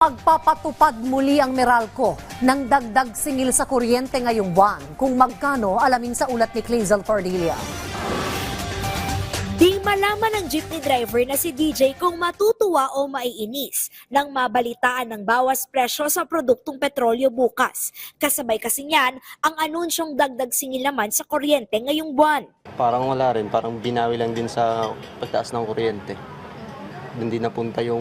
Magpapatupad muli ang Meralco ng dagdag singil sa kuryente ngayong buwan. Kung magkano, alamin sa ulat ni Clazel Cordelia. Di malaman ng jeepney driver na si DJ kung matutuwa o maiinis nang mabalitaan ng bawas presyo sa produktong petrolyo bukas. Kasabay kasi niyan ang anunsyong dagdag singil naman sa kuryente ngayong buwan. Parang wala rin, parang binawi lang din sa pagtaas ng kuryente. Hindi napunta yung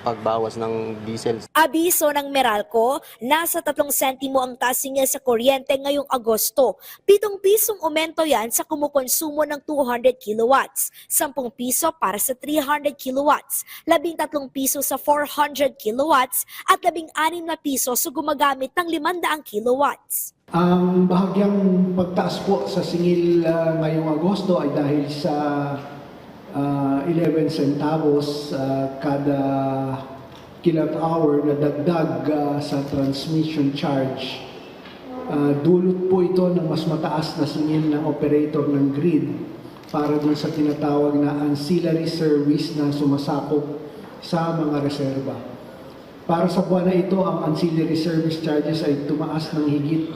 pagbawas ng diesel. Abiso ng Meralco, nasa 3 sentimo ang taas singil sa kuryente ngayong Agosto. 7 pisong aumento yan sa kumukonsumo ng 200 kilowatts, 10 piso para sa 300 kilowatts, 13 piso sa 400 kilowatts, at 16 na piso sa gumagamit ng 500 kilowatts. Ang bahagyang pagtaas po sa singil ah, ngayong Agosto ay dahil sa ah, 11 centavos ah, kada kilowatt hour na dagdag ah, sa transmission charge. Ah, dulot po ito ng mas mataas na singil ng operator ng grid para dun sa tinatawag na ancillary service na sumasakop sa mga reserba. Para sa buwan na ito, ang ancillary service charges ay tumaas ng higit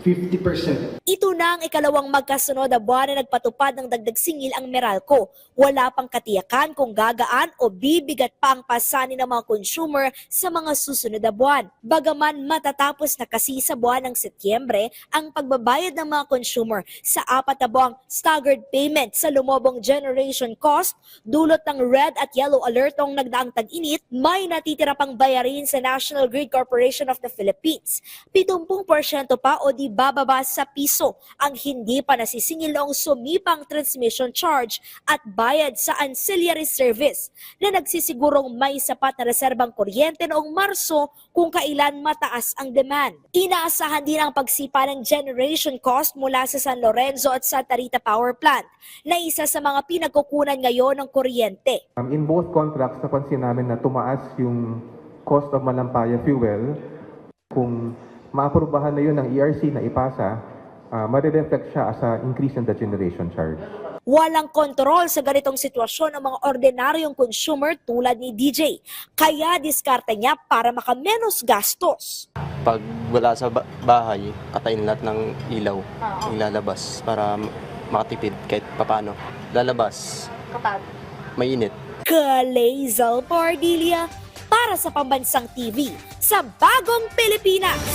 50%. Ito na ang ikalawang magkasunod na buwan na nagpatupad ng dagdag singil ang Meralco. Wala pang katiyakan kung gagaan o bibigat pa ang pasanin ng mga consumer sa mga susunod na buwan. Bagaman matatapos na kasi sa buwan ng Setyembre ang pagbabayad ng mga consumer sa apat na buwang staggered payment sa lumobong generation cost, dulot ng red at yellow alert ang nagdaang tag-init, may natitira pang bayarin sa National Grid Corporation of the Philippines. 70% pa o di bababa sa piso ang hindi pa nasisingil noong sumipang transmission charge at bayad sa ancillary service na nagsisigurong may sapat na reserbang kuryente noong Marso kung kailan mataas ang demand. Inaasahan din ang pagsipa ng generation cost mula sa San Lorenzo at Santa Rita Power Plant na isa sa mga pinagkukunan ngayon ng kuryente. Um, in both contracts, napansin namin na tumaas yung cost of malampaya fuel. Kung maaprubahan na yun ng ERC na ipasa, uh, marireflect siya as a increase in the generation charge. Walang kontrol sa ganitong sitwasyon ang mga ordinaryong consumer tulad ni DJ. Kaya diskarte niya para makamenos gastos. Pag wala sa ba- bahay, katayin lahat ng ilaw, ilalabas para makatipid kahit papano. Lalabas, mainit. Kalezal Pardilia para sa Pambansang TV sa Bagong Pilipinas.